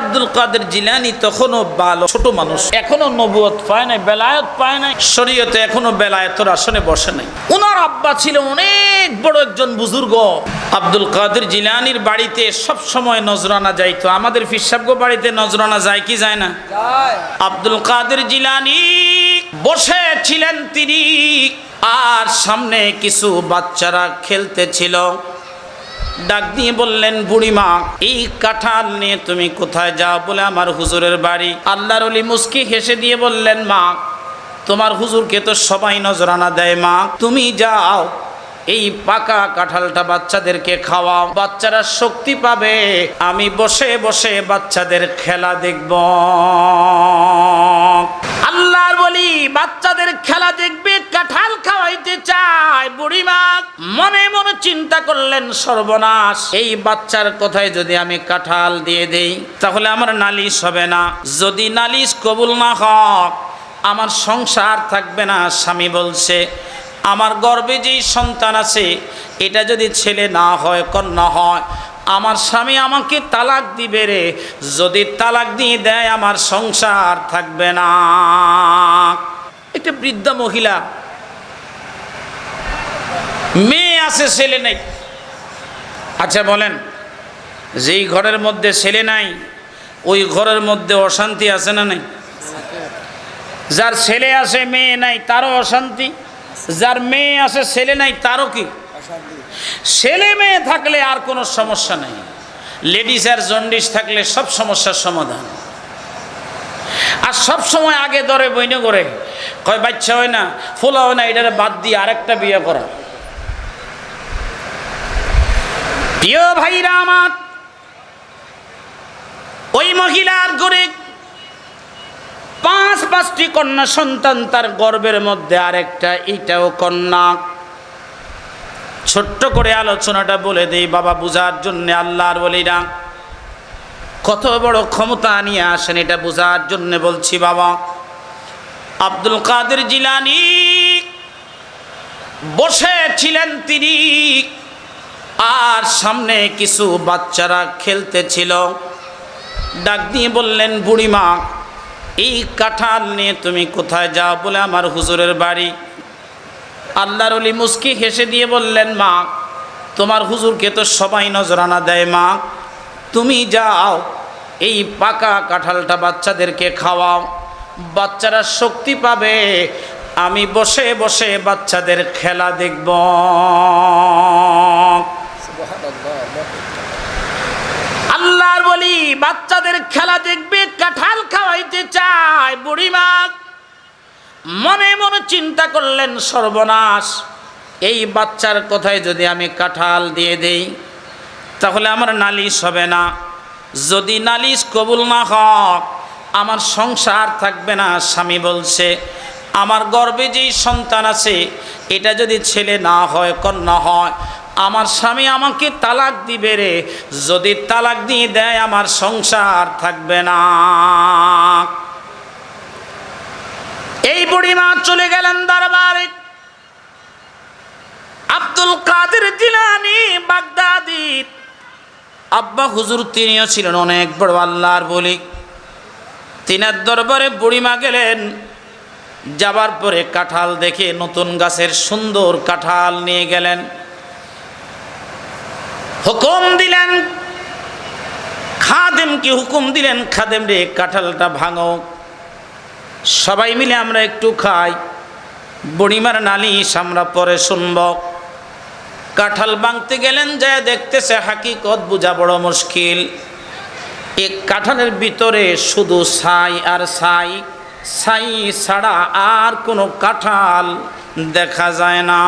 আব্দুল কাদের জিলানি তখনও বালো ছোট মানুষ। এখনও নবুয়ত পায় নাই বেলায়ত পায় নাই। শরীয়তে এখনও বেলায়তর আসনে বসে নাই। ওনার আব্বা ছিল অনেক বড় একজন বুজুর্গ। আব্দুল কাদের জিলানির বাড়িতে সব সময় নজরানা যাইতো। আমাদের ফিসাবগো বাড়িতে নজরানা যায় কি যায় না? আব্দুল কাদের জিলানি বসে ছিলেন তিনি। আর সামনে কিছু বাচ্চারা খেলতেছিল। ডাক দিয়ে বললেন, বুড়িমা, এই কাঁঠাল নিয়ে তুমি কোথায় যাও? বলে আমার হুজুরের বাড়ি। আল্লাহর অলি মুস্কি হেসে দিয়ে বললেন, মা, তোমার হুজুরকে তো সবাই নজরানা দেয়, মা। তুমি যাও, এই পাকা কাঁঠালটা বাচ্চাদেরকে খাওয়াও। বাচ্চারা শক্তি পাবে। আমি বসে বসে বাচ্চাদের খেলা দেখব। বলি, বাচ্চাদের খেলা দেখবে, কাঁঠাল খাওয়াইতে চায়। বুড়িমা, মনে মনে চিন্তা করলেন সর্বনাশ। এই বাচ্চার কথায় যদি আমি কাঁঠাল দিয়ে দেই, তাহলে আমার নালিশ হবে না। যদি নালিশ কবুল না হয়, আমার সংসার থাকবে না, স্বামী বলছে। আমার গর্বে যেই সন্তান আছে, এটা যদি ছেলে না হয়, কন্যা হয় আমার স্বামী আমাকে তালাক দিবে রে। যদি তালাক দিয়ে দেয়, আমার সংসার থাকবে না। একটা বৃদ্ধা মহিলা, মেয়ে আছে, ছেলে নেই। আচ্ছা বলেন, যেই ঘরের মধ্যে ছেলে নাই, ওই ঘরের মধ্যে অশান্তি আছে না নাই? যার ছেলে আছে, মেয়ে নাই, তারও অশান্তি। যার মেয়ে আছে, ছেলে নাই, তারও কি? ছেলে মেয়ে থাকলে আর কোনো সমস্যা নেই। লেডিস আর জন্ডিস থাকলে সব সমস্যার সমাধান। আর সব সময় আগে ধরে বইনে করে, কয়, বাচ্চা হয় না, ফোলা হয় না, এটারে বাদ দিয়ে আরেকটা বিয়ে করা। প্রিয় ভাইরা আমার, ওই মহিলার ঘরে পাঁচ পাঁচটি কন্যা সন্তান, তার গর্বের মধ্যে আরেকটা, এটাও কন্যা। ছোট্ট করে আলোচনাটা বলে দেই, বাবা, বুঝার জন্য আল্লাহর বলিরা কত বড় ক্ষমতা নিয়ে আসেন, এটা বোঝার জন্য বলছি, বাবা। আব্দুল কাদের জিলানি বসে ছিলেন তিনি, আর সামনে কিছু বাচ্চারা খেলতেছিল। ডাক দিয়ে বললেন, বুড়িমা, এই কাঁঠাল নিয়ে তুমি কোথায় যাও? বলে, আমার হুজুরের বাড়ি। আল্লাহর অলি মুস্কি হেসে দিয়ে বললেন, মা, তোমার হুজুরকে তো সবাই নজরানা দেয়, মা। তুমি যাও, এই পাকা কাঁঠালটা বাচ্চাদেরকে খাওয়াও। বাচ্চারা শক্তি পাবে, আমি বসে বসে বাচ্চাদের খেলা দেখব। আল্লাহর বলি, বাচ্চাদের খেলা দেখবে, কাঁঠাল খাওয়াইতে চায় বুড়িমা মনে মনে চিন্তা করলেন, সর্বনাশ। এই বাচ্চার কথায় যদি আমি কাঁঠাল দিয়ে দেই, তাহলে আমার নালিশ হবে না। যদি নালিশ কবুল না হয়, আমার সংসার থাকবে না, স্বামী বলছে। আমার গর্বে যেই সন্তান আছে, এটা যদি ছেলে না হয়, কন্যা হয়, আমার স্বামী আমাকে তালাক দিবে রে। যদি তালাক দিয়ে দেয়, আমার সংসার থাকবে না। এই বুড়িমা চলে গেলেন দরবারে। আব্দুল কাদের জিলানি বাগদাদি। আব্বা হুজুর তিনিও ছিলেন অনেক বড় আল্লাহর বলি। তিনার দরবারে বুড়িমা গেলেন। যাবার পরে কাঁঠাল দেখে নতুন গাছের সুন্দর কাঁঠাল নিয়ে গেলেন। হুকুম দিলেন, খাদেমকে হুকুম দিলেন, খাদেম রে, কাঁঠালটা ভাঙো। সবাই মিলে আমরা একটু খাই। বুড়িমার নালিশ আমরা পরে শুনব। কাঁঠাল ভাঙতে গেলেন যায় দেখতেছে হাকিকত বোঝা বড় মুশকিল। এক কাঁঠালের ভিতরে শুধু ছাই আর ছাই। ছাই ছাড়া আর কোনো কাঁঠাল দেখা যায় না।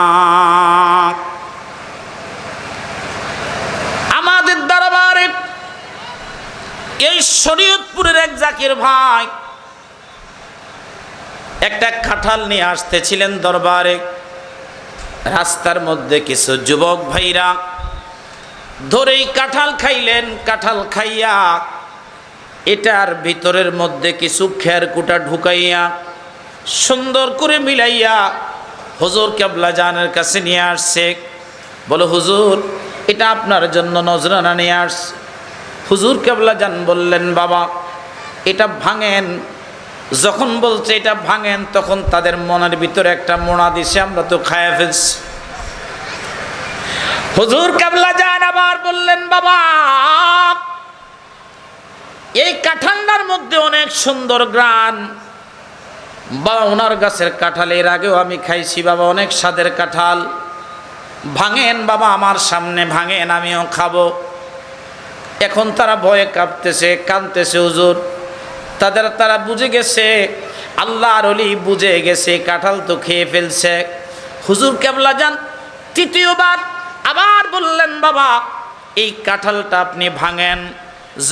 আমাদের দরবারে এই শরীয়তপুরের এক জাকির ভাই একটা কাঁঠাল নিয়ে আসতেছিলেন দরবারে। রাস্তার মধ্যে কিছু যুবক ভাইরা ধরেই কাঁঠাল খাইলেন। কাঁঠাল খাইয়া এটার ভিতরের মধ্যে কিছু খের কুটা ঢুকাইয়া সুন্দর করে মিলাইয়া হুজুর কেবলা জানের কাছে নিয়ে আসছে। বলো, হুজুর, এটা আপনার জন্য নজরানা নিয়ে আসছে। হুজুর কেবলা যান বললেন, বাবা, এটা ভাঙেন। যখন বলছে এটা ভাঙেন, তখন তাদের মনের ভিতরে একটা মোনা দিছে, আমরা তো খায়া ফেলছি। হুজুর কেবলা যান আবার বললেন, বাবা, এই কাঁঠালটার মধ্যে অনেক সুন্দর গ্রান। বাবা ওনার গাছের কাঁঠাল, এর আগেও আমি খাইছি, বাবা, অনেক স্বাদের কাঁঠাল। ভাঙেন, বাবা, আমার সামনে ভাঙেন, আমিও খাব। এখন তারা ভয়ে কাঁপতেছে, কাঁদতেছে, হুজুর। তাদের তারা বুঝে গেছে, আল্লাহর অলি বুঝে গেছে, কাঁঠাল তো খেয়ে ফেলছে। হুজুর কেবলা যান, তৃতীয়বার আবার বললেন, বাবা, এই কাঁঠালটা আপনি ভাঙেন।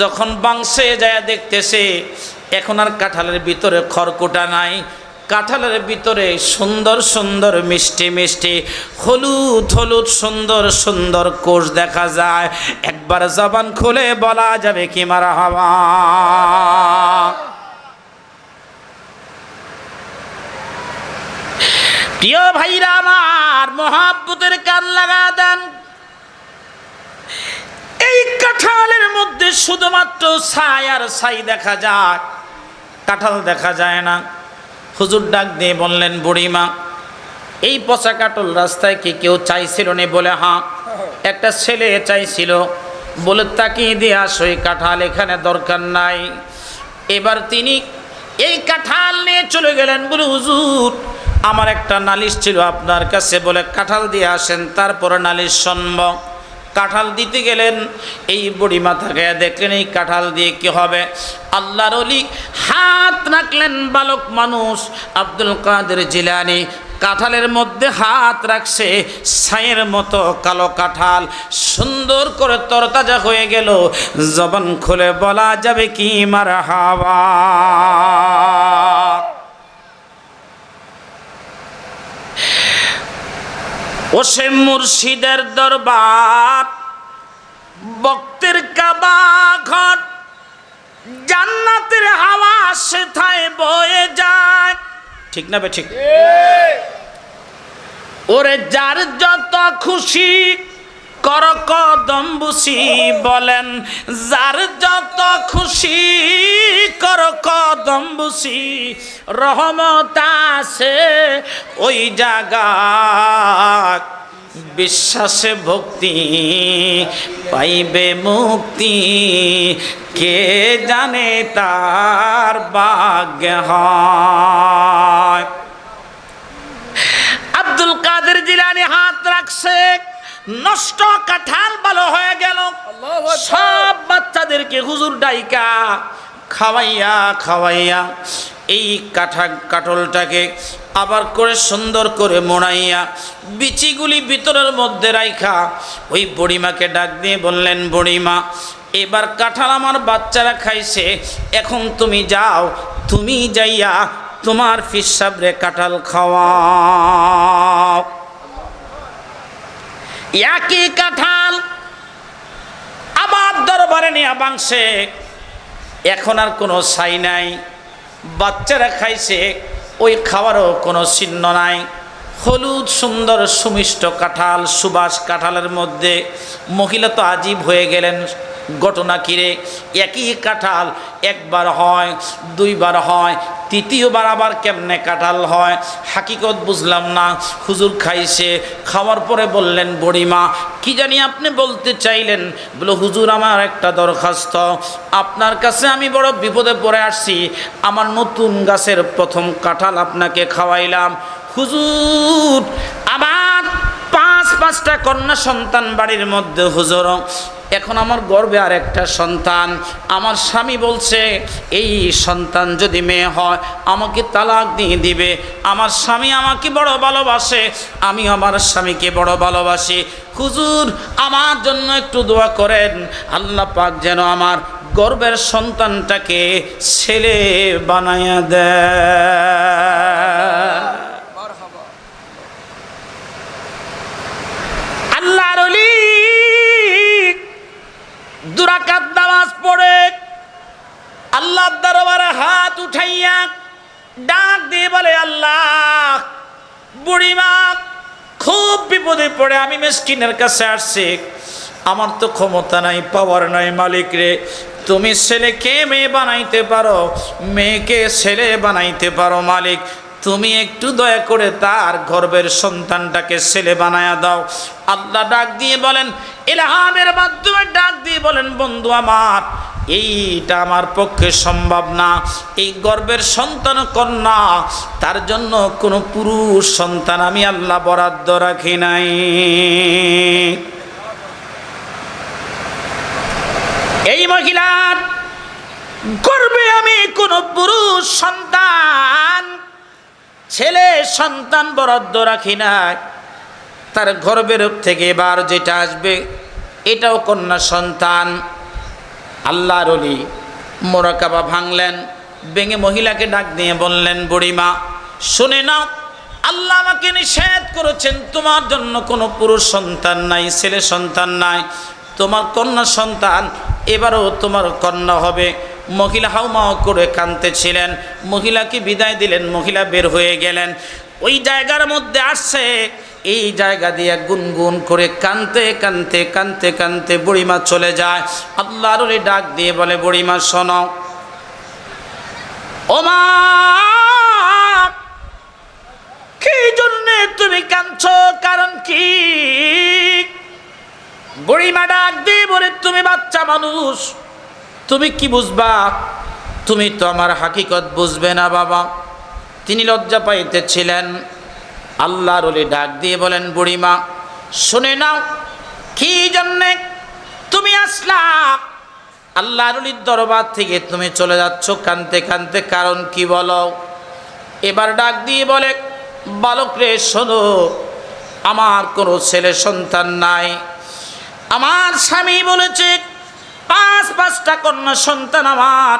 যখন বাংশে যায় দেখতেছে, এখন আর কাঁঠালের ভিতরে খড়কোটা নাই কাঁঠালের ভিতরে সুন্দর সুন্দর মিষ্টি মিষ্টি, হলুদ হলুদ সুন্দর সুন্দর কোষ দেখা যায়। একবার জবান খুলে বলা যাবে কি মারা হওয়া প্রিয় ভাইরা আমার, মহাব্বতের কান লাগা দেন। এই কাঁঠালের মধ্যে শুধুমাত্র ছাই আর ছাই দেখা যায়, কাঁঠাল দেখা যায় না। হুজুর ডাক দিয়ে বললেন, বুড়িমা, এই পচা কাটল রাস্তায় কি কেউ চাইছিল নি? বলে হাঁ একটা ছেলে চাইছিল। বলে তাকিয়ে দিয়ে আসো এই কাঁঠাল এখানে দরকার নাই। এবার তিনি এই কাঁঠাল নিয়ে চলে গেলেন। বলে, হুজুর, আমার একটা নালিশ ছিল আপনার কাছে। বলে, কাঁঠাল দিয়ে আসেন, তারপরে নালিশ শুনব। কাঁঠাল দিতে গেলেন। এই বুড়ি মাথাকে দেখলেন, এই কাঁঠাল দিয়ে কি হবে? আল্লাহর অলি হাত রাখলেন বালক মানুষ, আব্দুল কাদের জিলানি। কাঁঠালের মধ্যে হাত রাখছে, ছাইয়ের মতো কালো কাঁঠাল। সুন্দর করে তরতাজা হয়ে গেল। জবান খুলে বলা যাবে কি মার হাওয়া ও সে মুর্শিদের দরবার বক্তের কাবা ঘট জান্নাতের হাওয়া সেথায় বয়ে যায়। ঠিক না বে ঠিক। ওরে যার যত খুশি কর কদম বুসি বলেন, যার যত খুশি কর কদম বুসি রহমত আছে, ওই জায়গা বিশ্বাসে ভক্তি পাইবে মুক্তি। কে জানে তার হয়? আব্দুল কাদের জিলানি হাত রাখছে। নষ্ট কাঁঠাল ভালো হয়ে গেল। সব বাচ্চাদেরকে হুজুর ডাইকা খাওয়াইয়া খাওয়াইয়া এই কাঠা কাঠলটাকে আবার করে সুন্দর করে মোড়াইয়া বিচিগুলি ভিতরের মধ্যে রাইখা ওই বুড়িমাকে ডাক দিয়ে বললেন বুড়িমা এবার কাঁঠাল আমার বাচ্চারা খাইছে এখন তুমি যাও তুমি যাইয়া তোমার ফিসাবরে কাঁঠাল খাওয়াও। একই কাঁঠাল। আবার দরবারে নিয়ে বাংশে এখন আর কোনো ছাই নাই। বাচ্চারা খাইছে। ওই খাওয়ারও কোনো চিহ্ন নাই। হলুদ সুন্দর সুমিষ্ট কাঁঠাল, সুবাস কাঁঠালের মধ্যে। মহিলা তো আজীব হয়ে গেলেন। ঘটনা কিরে একই কাঁঠাল, একবার হয়, দুইবার হয়, তৃতীয়বার আবার কেমনে কাঁঠাল হয়? হাকিকত বুঝলাম না। হুজুর খাইছে, খাওয়ার পরে বললেন, বড়িমা, কি জানি আপনি বলতে চাইলেন? বলে, হুজুর, আমার একটা দরখাস্ত। আপনার কাছে আমি বড় বিপদে পড়ে আসছি। আমার নতুন গাছের প্রথম কাঁঠাল আপনাকে খাওয়াইলাম। হুজুর, আবার পাঁচ পাঁচটা কন্যা সন্তান বাড়ির মধ্যে হুজুর এখন আমার গর্বে আর একটা সন্তান। আমার স্বামী বলছে, এই সন্তান যদি মেয়ে হয়, আমাকে তালাক দিয়ে দিবে। আমার স্বামী আমাকে বড় ভালোবাসে, আমি আমার স্বামীকে বড় ভালোবাসি। হুজুর, আমার জন্য একটু দোয়া করেন। আল্লাহ পাক যেন আমার গর্বের সন্তানটাকে ছেলে বানায়া দেয় আল্লাহর অলি দুরাকাত নামাজ পড়ে আল্লাহর দরবারে হাত উঠাইয়া ডাক দিয়ে বলে, আল্লাহ, বুড়িমা, খুব বিপদে পড়ে, আমি মেসকিনের কাছে আসছি। আমার তো ক্ষমতা নাই পাওয়ার নাই, মালিক রে। তুমি ছেলেকে মেয়ে বানাইতে পারো, মেয়েকে ছেলে বানাইতে পারো, মালিক। তুমি একটু দয়া করে তার গর্বের সন্তানটাকে ছেলে বানায়া দাও। আল্লাহ ডাক দিয়ে বলেন এলাহামের মাধ্যমে ডাক দিয়ে বলেন, বন্ধু আমার এইটা আমার পক্ষে সম্ভব না। এই গর্বের সন্তান কন্যা, তার জন্য কোনো পুরুষ সন্তান আমি আল্লাহ বরাদ্দ রাখি নাই। এই মহিলার গর্বে আমি কোনো পুরুষ সন্তান, ছেলে সন্তান বরাদ্দ রাখি নাই। তার গর্বের থেকে এবার যেটা আসবে, এটাও কন্যা সন্তান। আল্লাহর অলি মোরাকাবা ভাঙলেন, ভেঙে মহিলাকে ডাক দিয়ে বললেন, বুড়িমা, শুনে নাও, আল্লাহ আমাকে নিষেধ করেছেন, তোমার জন্য কোনো পুরুষ সন্তান নাই, ছেলে সন্তান নাই। তোমার কন্যা সন্তান, এবারও তোমার কন্যা হবে। মহিলা হাউমাও করে কাঁদতেছিলেন, মহিলাকে বিদায় দিলেন, মহিলা বের হয়ে গেলেন। ওই জায়গার মধ্যে আসছে, এই জায়গা দিয়ে গুনগুন করে কানতে কানতে কানতে কানতে বুড়িমা চলে যায়। আল্লাহর ডাক দিয়ে বলে, বুড়িমা, শোনো। তুমি কাঁদছো? কারণ কি? বুড়িমা ডাক দিয়ে বলে, তুমি বাচ্চা মানুষ। তুমি কি বুঝবা? তুমি তো আমার হাকিকত বুঝবে না, বাবা। তিনি লজ্জা পাইতেছিলেন। আল্লাহর ওলি ডাক দিয়ে বলেন, বুড়িমা, শুনে নাও, কি জন্যে তুমি আসলা? আল্লাহর অলির দরবার থেকে তুমি চলে যাচ্ছ কানতে কানতে, কারণ কি বলো? এবার ডাক দিয়ে বলে, বালক রে, শোনো, আমার কোনো ছেলে সন্তান নাই। আমার স্বামী বলেছে, পাঁচ পাঁচটা কন্যা সন্তান আমার,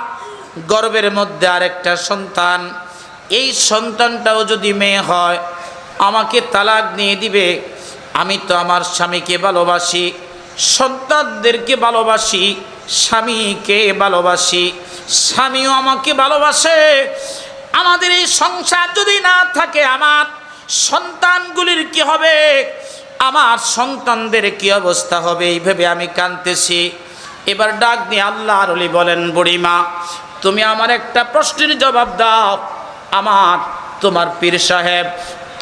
গর্বের মধ্যে আরেকটা সন্তান। এই সন্তানটাও যদি মেয়ে হয়, আমাকে তালাক নিয়ে দিবে। আমি তো আমার স্বামীকে ভালোবাসি, সন্তানদেরকে ভালোবাসি, স্বামীকে ভালোবাসি, স্বামীও আমাকে ভালোবাসে। আমাদের এই সংসার যদি না থাকে, আমার সন্তানগুলির কি হবে? আমার সন্তানদের কি অবস্থা হবে? এই ভেবে আমি কাঁদতেছি। এবার ডাক দিয়ে আল্লাহ আরলি বলেন, বুড়িমা, তুমি আমার একটা প্রশ্নের জবাব দাও। আমার, তোমার পীর সাহেব,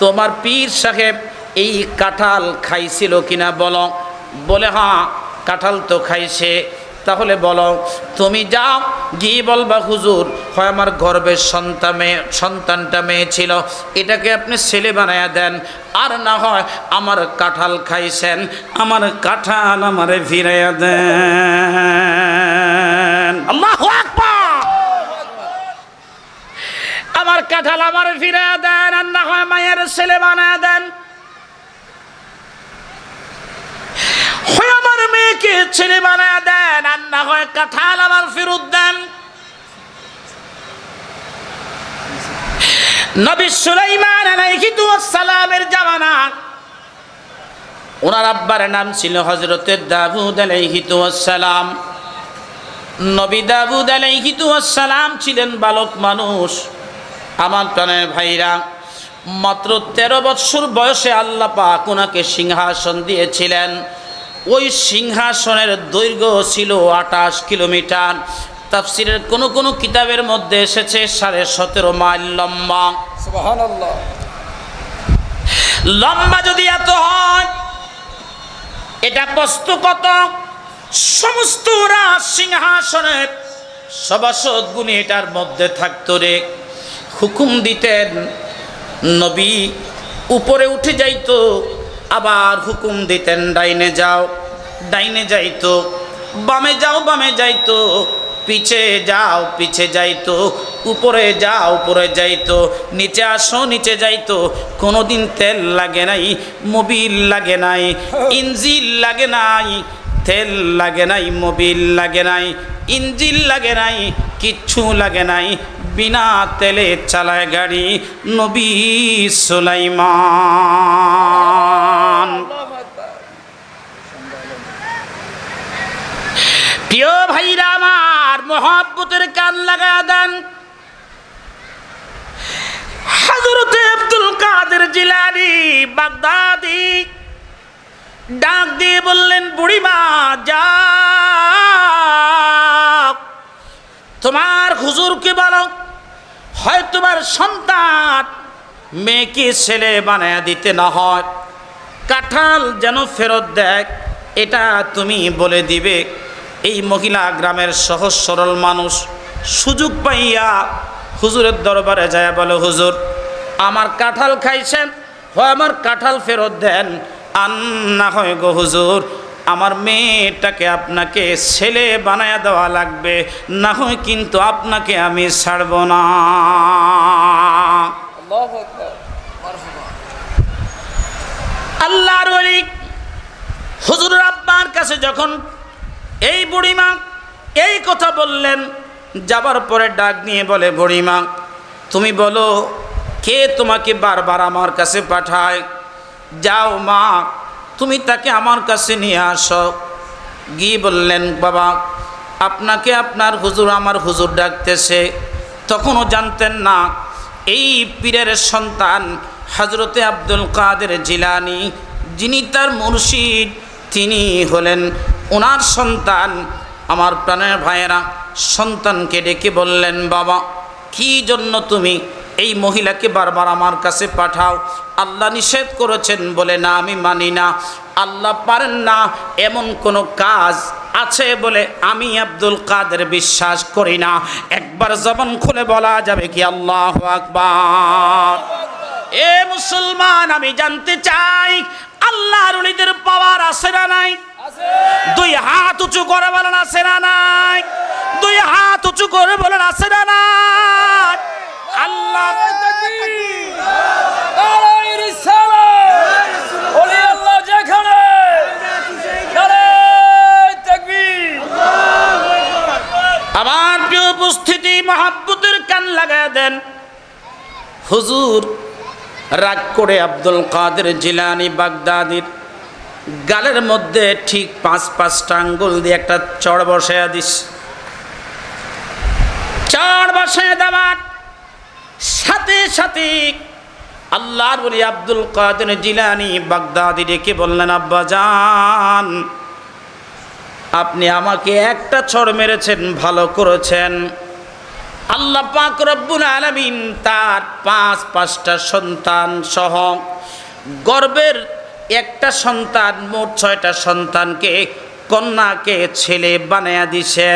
তোমার পীর সাহেব এই কাঁঠাল খাইছিল কিনা বলো। বলে হ্যাঁ কাঁঠাল তো খাইছে। তাহলে বলো, তুমি যাও, গিয়ে বলবা, হুজুর, হয় আমার গর্বের সন্তান মেয়ে, সন্তানটা মেয়ে ছিল, এটাকে আপনি ছেলে বানায়া দেন। আর না হয় আমার কাঁঠাল খাইছেন, আমার কাঁঠাল আমারে ফিরাইয়া দেন। আল্লাহ আমার কাঁঠাল আমার ফিরাইয়া দেন, আর না হয় মায়ের ছেলে বানায়া দেন। আমার মেয়েকে ছেলে বানায় দেন, আর না হয় কাঁঠাল আমার ফেরত দেন। নবী সুলাইমান সালামের জামানা ওনার আব্বার নাম ছিল হজরতের দাবুদ সালাম নবী দাবুদ আলাইহিতু সালাম ছিলেন বালক মানুষ। আমার প্রাণের ভাইরা মাত্র তেরো বৎসর বয়সে আল্লাহ পাক ওনাকে সিংহাসন দিয়েছিলেন। ওই সিংহাসনের দৈর্ঘ্য ছিল আটাশ কিলোমিটার। তাফসিরের কোনো কোনো কিতাবের মধ্যে এসেছে সাড়ে সতেরো মাইল লম্বা। লম্বা যদি এত হয় এটা প্রস্ত কত সমস্ত সিংহাসনের সভাসদ গুণী এটার মধ্যে থাকতো রে। হুকুম দিতেন। নবী উপরে উঠে যাইতো, আবার হুকুম দিতেন, ডাইনে যাও, ডাইনে যাইতো, বামে যাও, বামে যাইতো, পিছে যাও, পিছে যাইতো, উপরে যাও, উপরে যাইতো, নিচে আসো, নিচে যাইতো, কোনোদিন তেল লাগে নাই, মোবিল লাগে নাই, ইঞ্জিল লাগে নাই, তেল লাগে নাই, মোবিল লাগে নাই, ইঞ্জিল লাগে নাই, কিচ্ছু লাগে নাই বিনা তেলে চালায় গাড়ি নবী সুলাইমান। প্রিয় ভাইরা আমার, মহাব্বতের কান লাগা দেন। হজরতে আব্দুল কাদের জিলানি বাগদাদি ডাক দিয়ে বললেন বুড়িমা যা তোমার হুজুরকে বলো হয় তোমার সন্তান। মেয়েকে ছেলে বানায়া দিতে না হয়। কাঁঠাল যেন ফেরত দেয়, এটা তুমি বলে দিবে। এই মহিলা গ্রামের সহজ সরল মানুষ, সুযোগ পাইয়া হুজুরের দরবারে যায় বলে, হুজুর, আমার কাঁঠাল খাইছেন, হয় আমার কাঁঠাল ফেরত দেন। আর না হয় গো হুজুর আমার মেয়েটাকে আপনাকে ছেলে বানায় দেওয়া লাগবে, না হয় কিন্তু আপনাকে আমি ছাড়ব না। আল্লাহর হুজুর আব্বার কাছে যখন এই বুড়িমা এই কথা বললেন, যাবার পরে ডাক নিয়ে বলে, বুড়িমা, তুমি বলো, কে তোমাকে বারবার আমার কাছে পাঠায়? যাও মা তুমি তাকে আমার কাছে নিয়ে আসো। গিয়ে বললেন, বাবা, আপনাকে আপনার হুজুর আমার হুজুর ডাকতেছে। তখনও জানতেন না, এই পীরের সন্তান হজরতে আব্দুল কাদের জিলানি, যিনি তার মুর্শিদ, তিনি হলেন ওনার সন্তান। আমার প্রাণের ভাইয়েরা সন্তানকে ডেকে বললেন, বাবা, কি জন্য তুমি এই মহিলাকে বারবার আমার কাছে পাঠাও। আল্লাহ নিষেধ করেছেন বলে না, আমি মানি না। আল্লাহ পারেন না, এমন কোনো কাজ আছে বলে আমি আব্দুল কাদের বিশ্বাস করি না। একবার জবান খুলে বলা যাবে কি আল্লাহ আকবার। এ মুসলমান, আমি জানতে চাই, আল্লাহর উলিদের পাওয়ার আছে না নাই? দুই হাত উঁচু করে বলেন, আছে না নাই? দুই হাত উঁচু করে বলেন, আছে না নাই? আল্লাহ আমার প্রিয় উপস্থিতি মহাব্বতের কান লাগায় দেন হুজুর রাগ করে আব্দুল কাদের জিলানি বাগদাদির গালের মধ্যে ঠিক পাঁচ পাঁচটা আঙ্গুল দিয়ে একটা চড় বসায়া দিস। চড় বসায় দেওয়ার সাথে সাথে আল্লাহর বলি আব্দুল কাদের জিলানি বাগদাদি ডেকে বললেন, আব্বা জান, আপনি আমাকে একটা ছড় মেরেছেন, ভালো করেছেন। আল্লাহ পাক রব্বুল আলামিন তার পাঁচ, পাঁচটা সন্তান সহ গর্বের একটা সন্তান, মোট ছয়টা সন্তানকে, কন্যাকে, ছেলে বানায়া দিছে।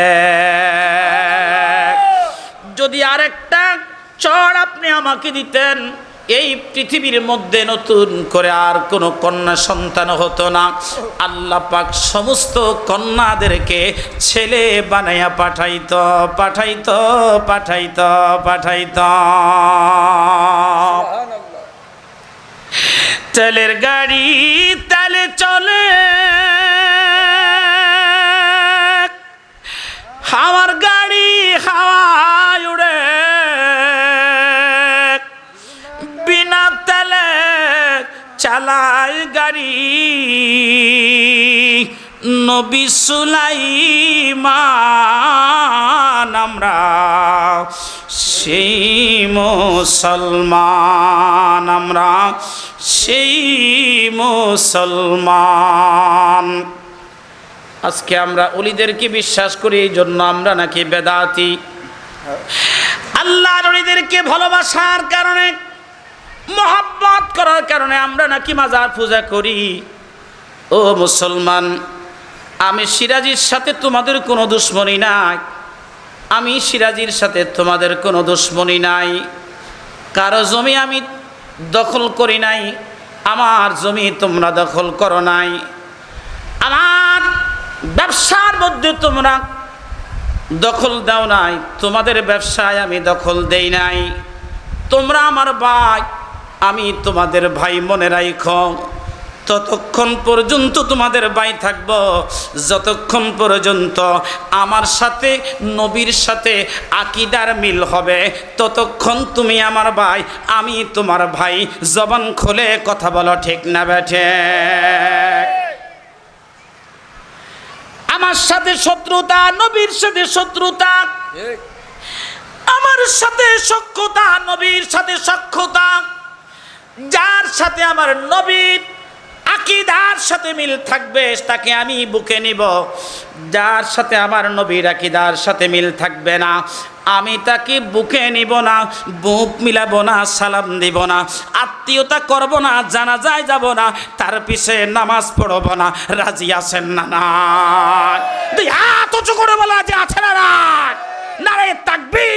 যদি আরেকটা চড় আপনি আমাকে দিতেন। এই পৃথিবীর মধ্যে নতুন করে আর কোনো কন্যা সন্তান হতো না। আল্লাহ পাক সমস্ত কন্যাদেরকে ছেলে বানাইয়া পাঠাইত পাঠাইত পাঠাইত পাঠাইত। তেলের গাড়ি তালে চলে। আমার গাড়ি হাওয়ায় চালাই গাড়ি। নবী সুলাইমান, আমরা সেই মুসলমান, আমরা সেই মুসলমান। আজকে আমরা অলিদেরকে বিশ্বাস করি, এই জন্য আমরা নাকি বেদাতি। আল্লাহ অলিদেরকে ভালোবাসার কারণে মহাব্বত করার কারণে আমরা নাকি মাজার পূজা করি। ও মুসলমান, আমি সিরাজির সাথে তোমাদের কোনো দুশ্মনী নাই। আমি সিরাজির সাথে তোমাদের কোনো দুশ্মনী নাই। কারও জমি আমি দখল করি নাই, আমার জমি তোমরা দখল করো নাই। আমার ব্যবসার মধ্যে তোমরা দখল দাও নাই, তোমাদের ব্যবসায় আমি দখল দেই নাই। তোমরা আমার ভাই আমি তোমাদের ভাই মনে রাইখ ততক্ষণ পর্যন্ত তোমাদের ভাই থাকব। যতক্ষণ পর্যন্ত আমার সাথে নবীর সাথে আকিদার মিল হবে ততক্ষণ তুমি আমার ভাই আমি তোমার ভাই। জবান খোলে কথা বলো ঠিক না বেঠে আমার সাথে শত্রুতা নবীর সাথে শত্রুতা। আমার সাথে সক্ষতা নবীর সাথে সক্ষতা যার সাথে আমার নবীর আকিদার সাথে মিল থাকবে, তাকে আমি বুকে নিব। যার সাথে আমার নবীর আকিদার সাথে মিল থাকবে না, আমি তাকে বুকে নিব না, বুক মিলাব না, সালাম দিব না, আত্মীয়তা করব না জানা যায় যাব না, তার পিছে নামাজ পড়ব না, রাজি আছেন না না? করে বলা যে আছে না না তাকবি